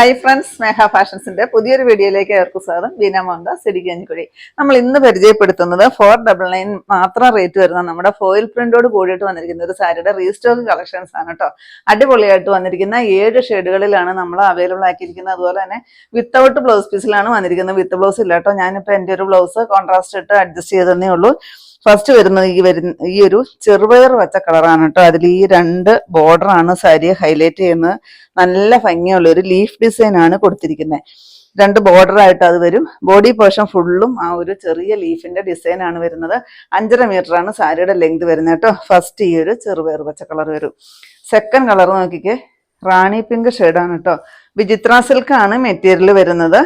Hi friends സ്നേഹ ഫാഷൻസിന്റെ പുതിയൊരു വീഡിയോയിലേക്ക് അവർക്ക് സ്വാഗതം. ബീന മോഹൻദാസ് നമ്മൾ ഇന്ന് പരിചയപ്പെടുത്തുന്നത് ഫോർ ഡബിൾ നയൻ മാത്രം റേറ്റ് വരുന്ന നമ്മുടെ ഫോയിൽ പ്രിന്റോട് കൂടിയിട്ട് വന്നിരിക്കുന്ന ഒരു സാരിയുടെ റീസ്റ്റോക്ക് കളക്ഷൻസ് ആണ് കേട്ടോ അടിപൊളിയായിട്ട് വന്നിരിക്കുന്ന ഏഴ് ഷെയ്ഡുകളിലാണ് നമ്മൾ അവൈലബിൾ ആക്കിയിരിക്കുന്നത്. അതുപോലെ തന്നെ വിത്തൗട്ട് ബ്ലൗസ് പീസിലാണ് വന്നിരിക്കുന്നത്. വിത്ത് ബ്ലൗസ് ഇല്ല കേട്ടോ ഞാനിപ്പോൾ എന്റെ ഒരു ബ്ലൗസ് കോൺട്രാസ്റ്റ് ഇട്ട് അഡ്ജസ്റ്റ് ചെയ്തതന്നേ ഉള്ളൂ. ഫസ്റ്റ് വരുന്നത് ഈ വരുന്ന ഈ ഒരു ചെറുപയർ വച്ച കളറാണ് കേട്ടോ. അതിൽ ഈ രണ്ട് ബോർഡർ ആണ് സാരി ഹൈലൈറ്റ് ചെയ്യുന്നത്. നല്ല ഭംഗിയുള്ള ഒരു ലീഫ് ഡിസൈൻ ആണ് കൊടുത്തിരിക്കുന്നത്. രണ്ട് ബോർഡർ ആയിട്ട് അത് വരും. ബോഡി പോർഷൻ ഫുള്ളും ആ ഒരു ചെറിയ ലീഫിന്റെ ഡിസൈൻ ആണ് വരുന്നത്. അഞ്ചര മീറ്റർ ആണ് സാരിയുടെ ലെങ്ത് വരുന്നത് കേട്ടോ. ഫസ്റ്റ് ഈ ഒരു ചെറുപയർ പച്ച കളർ വരും. സെക്കൻഡ് കളർ നോക്കിക്കേ. റാണി പിങ്ക് ഷെയ്ഡാണ് കേട്ടോ. വിചിത്ര സിൽക്ക് ആണ് മെറ്റീരിയൽ വരുന്നത്.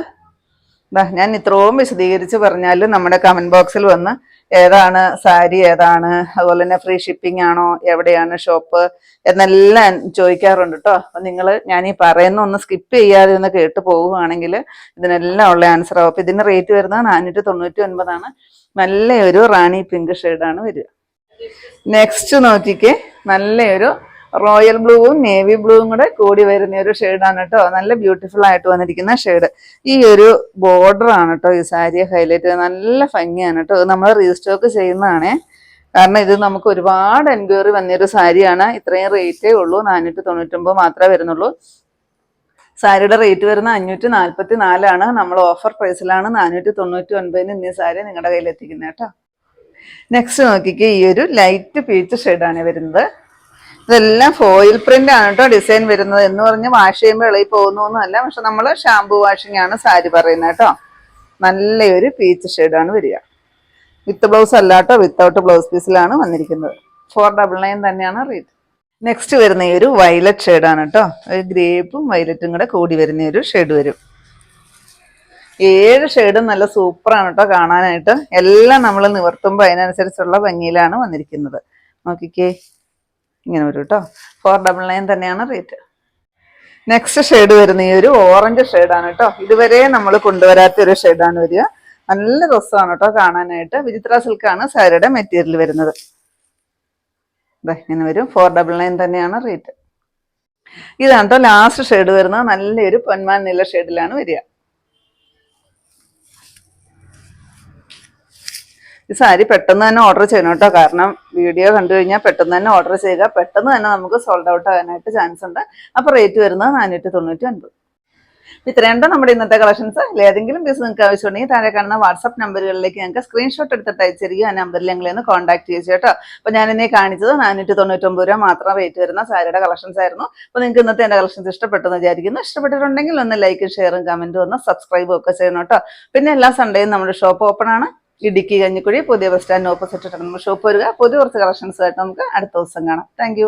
ഞാൻ ഇത്രയും വിശദീകരിച്ച് പറഞ്ഞാൽ നമ്മുടെ കമന്റ് ബോക്സിൽ വന്ന് ഏതാണ് സാരി ഏതാണ്? അതുപോലെ തന്നെ ഫ്രീ ഷിപ്പിംഗ് ആണോ? എവിടെയാണ് ഷോപ്പ് എന്നെല്ലാം ചോദിക്കാറുണ്ട് കേട്ടോ അപ്പൊ നിങ്ങൾ ഞാൻ ഈ പറയുന്ന ഒന്ന് സ്കിപ്പ് ചെയ്യാതെ ഒന്ന് കേട്ട് പോവുകയാണെങ്കിൽ ഇതിനെല്ലാം ഉള്ള ആൻസർ ആവും. അപ്പൊ ഇതിന് റേറ്റ് വരുന്നത് നാനൂറ്റി തൊണ്ണൂറ്റി ഒൻപതാണ് നല്ലൊരു റാണി പിങ്ക് ഷെയ്ഡാണ് വരിക. നെക്സ്റ്റ് നോക്കിക്കേ. നല്ലൊരു റോയൽ ബ്ലൂവും നേവി ബ്ലൂവും കൂടെ കൂടി വരുന്ന ഒരു ഷെയ്ഡാണ് കേട്ടോ. നല്ല ബ്യൂട്ടിഫുൾ ആയിട്ട് വന്നിരിക്കുന്ന ഷെയ്ഡ്. ഈ ഒരു ബോർഡർ ആണ് കേട്ടോ ഈ സാരിയെ ഹൈലൈറ്റ് നല്ല ഭംഗിയാണ് കേട്ടോ. നമ്മൾ റീസ്റ്റോക്ക് ചെയ്യുന്നതാണേ. കാരണം ഇത് നമുക്ക് ഒരുപാട് എൻക്വയറി വന്നൊരു സാരിയാണ്. ഇത്രയും റേറ്റേ ഉള്ളൂ. നാനൂറ്റി തൊണ്ണൂറ്റൊമ്പത് മാത്രമേ വരുന്നുള്ളൂ. സാരിയുടെ റേറ്റ് വരുന്ന അഞ്ഞൂറ്റി നാൽപ്പത്തി നാലാണ് നമ്മൾ ഓഫർ പ്രൈസിലാണ് നാനൂറ്റി തൊണ്ണൂറ്റി ഒൻപതിന് ഇന്നീ സാരി നിങ്ങളുടെ കയ്യിൽ എത്തിക്കുന്നത് കേട്ടോ. നെക്സ്റ്റ് നോക്കിക്കേ ഈ ഒരു ലൈറ്റ് പീച്ച് ഷെയ്ഡാണ് വരുന്നത്. ഇതെല്ലാം ഫോയിൽ പ്രിന്റ് ആണ് കേട്ടോ ഡിസൈൻ വരുന്നത്. എന്ന് പറഞ്ഞ് വാഷ് ചെയ്യുമ്പോൾ ഇളകി പോകുന്നൊന്നുമല്ല പക്ഷെ നമ്മൾ ഷാംപൂ വാഷിംഗ് ആണ് സാരി പറയുന്നത് കേട്ടോ നല്ലൊരു പീച്ച് ഷെയ്ഡാണ് വരിക. വിത്ത് ബ്ലൗസ് അല്ല കേട്ടോ വിത്തൗട്ട് ബ്ലൗസ് പീസിലാണ് വന്നിരിക്കുന്നത്. ഫോർ ഡബിൾ നയൻ തന്നെയാണ് റേറ്റ് നെക്സ്റ്റ് വരുന്ന ഈ ഒരു വയലറ്റ് ഷെയ്ഡാണ് കേട്ടോ ഒരു ഗ്രേപ്പും വയലറ്റും കൂടെ കൂടി വരുന്ന ഒരു ഷെയ്ഡ് വരും. ഏഴ് ഷെയ്ഡും നല്ല സൂപ്പറാണ് കേട്ടോ കാണാനായിട്ട്. എല്ലാം നമ്മൾ നിവർത്തുമ്പോൾ അതിനനുസരിച്ചുള്ള ഭംഗിയിലാണ് വന്നിരിക്കുന്നത്. നോക്കിക്കേ. ഇങ്ങനെ വരും കേട്ടോ ഫോർ ഡബിൾ നയൻ തന്നെയാണ് റേറ്റ് നെക്സ്റ്റ് ഷെയ്ഡ് വരുന്ന ഈ ഒരു ഓറഞ്ച് ഷെയ്ഡാണ് കേട്ടോ ഇതുവരെ നമ്മൾ കൊണ്ടുവരാത്ത ഒരു ഷെയ്ഡാണ് വരിക. നല്ല രസമാണ് കേട്ടോ കാണാനായിട്ട്. വിചിത്ര സിൽക്കാണ് സാരിയുടെ മെറ്റീരിയൽ വരുന്നത്. ദേ ഇങ്ങനെ വരും. ഫോർ ഡബിൾ നയൻ തന്നെയാണ് റേറ്റ് ഇതാണ് കേട്ടോ ലാസ്റ്റ് ഷെയ്ഡ് വരുന്നത്. നല്ലൊരു പൊന്മാൻ നീല ഷെയ്ഡിലാണ് വരിക. ഈ സാരി പെട്ടെന്ന് തന്നെ ഓർഡർ ചെയ്യണം കേട്ടോ. കാരണം വീഡിയോ കണ്ടു കഴിഞ്ഞാൽ പെട്ടെന്ന് തന്നെ ഓർഡർ ചെയ്യുക. പെട്ടെന്ന് തന്നെ നമുക്ക് സോൾഡ് ഔട്ട് ആകാനായിട്ട് ചാൻസ് ഉണ്ട്. അപ്പോൾ റേറ്റ് വരുന്നത് നാനൂറ്റി തൊണ്ണൂറ്റി ഒൻപത് ഇത്രയുണ്ടോ നമ്മുടെ ഇന്നത്തെ കളക്ഷൻസ് ഏതെങ്കിലും പീസ് നിങ്ങൾക്ക് ആവശ്യമുണ്ടെങ്കിൽ താഴെ കാണുന്ന വാട്സ്ആപ്പ് നമ്പറുകളിലേക്ക് ഞങ്ങൾക്ക് സ്ക്രീൻഷോട്ട് എടുത്തിട്ട് അയച്ചിരിക്കും ആ നമ്പറിൽ ഞങ്ങളെ ഒന്ന് കോൺടാക്ട് ചെയ്തു കേട്ടോ അപ്പോൾ ഞാൻ ഇന്നേ കാണിച്ചത് നാനൂറ്റി തൊണ്ണൂറ്റൊമ്പത് രൂപ മാത്രം റേറ്റ് വരുന്ന സാരിയുടെ കളക്ഷൻസ് ആയിരുന്നു. അപ്പോൾ നിങ്ങൾക്ക് ഇന്നത്തെ എന്റെ കളക്ഷൻസ് ഇഷ്ടപ്പെട്ടെന്ന് വിചാരിക്കുന്നു. ഇഷ്ടപ്പെട്ടിട്ടുണ്ടെങ്കിൽ ഒന്ന് ലൈക്കും ഷെയറും കമന്റും ഒന്ന് സബ്സ്ക്രൈബും ഒക്കെ ചെയ്യണം കേട്ടോ. പിന്നെ എല്ലാ സൺഡേയും നമ്മുടെ ഷോപ്പ് ഓപ്പൺ ആണ്. ഇടുക്കി കഞ്ഞിക്കുഴി പുതിയ ബസ് സ്റ്റാൻഡിന് ഓപ്പോസിറ്റ് ഷോപ്പ് വരിക പുതിയ കുറച്ച് കളക്ഷൻസ് ആയിട്ട് നമുക്ക് അടുത്ത ദിവസം കാണാം. താങ്ക്